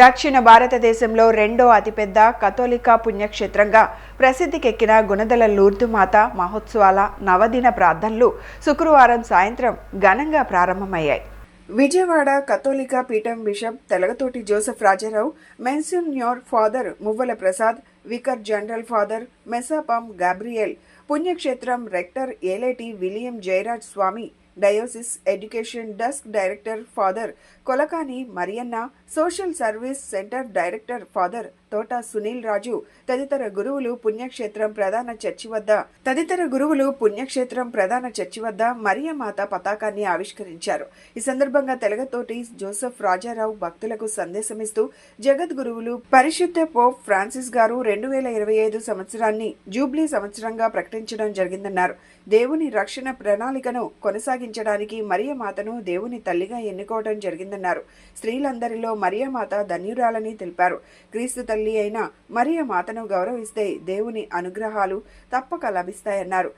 దక్షిణ భారతదేశంలో రెండో అతిపెద్ద కథోలికా పుణ్యక్షేత్రంగా ప్రసిద్ధికెక్కిన గుణదల లూర్దు మాత మహోత్సవాల నవదిన ప్రార్థనలు శుక్రవారం సాయంత్రం ఘనంగా ప్రారంభమయ్యాయి. విజయవాడ కథోలికా పీఠం bishop Telagathoti Joseph Rajarao monsignor father Muvvala Prasad vicar general father మెసాపాం Gabriel పుణ్యక్షేత్రం rector Eleti William Jayaraj Swamy diocese education desk director father Kolakani Marianna social service centre director father Thota Sunil Raju తదితర గురువులు పుణ్యక్షేత్రం ప్రధాన church వద్ద తదితర గురువులు పుణ్యక్షేత్రం ప్రధాన చర్చి వద్ద మరియమాత పతాకాన్ని ఆవిష్కరించారు. ఈ సందర్భంగా తెలగతోటి జోసెఫ్ రాజారావు భక్తులకు సందేశమిస్తూ జగద్గురువులు పరిశుద్ధ పోప్ ఫ్రాన్సిస్ గారు రెండు వేల ఇరవై ఐదు సంవత్సరాన్ని జూబ్లీ సంవత్సరంగా ప్రకటించడం జరిగిందన్నారు. దేవుని రక్షణ ప్రణాళికను కొనసాగించడానికి మరియమాతను దేవుని తల్లిగా ఎన్నుకోవడం జరిగిందన్నారు. స్త్రీలందరిలో మరియమాత ధన్యురాలని తెలిపారు. క్రీస్తు తల్లి అయిన మరియమాతను గౌరవిస్తే దేవుని అనుగ్రహాలు తప్పక లభిస్తాయన్నారు.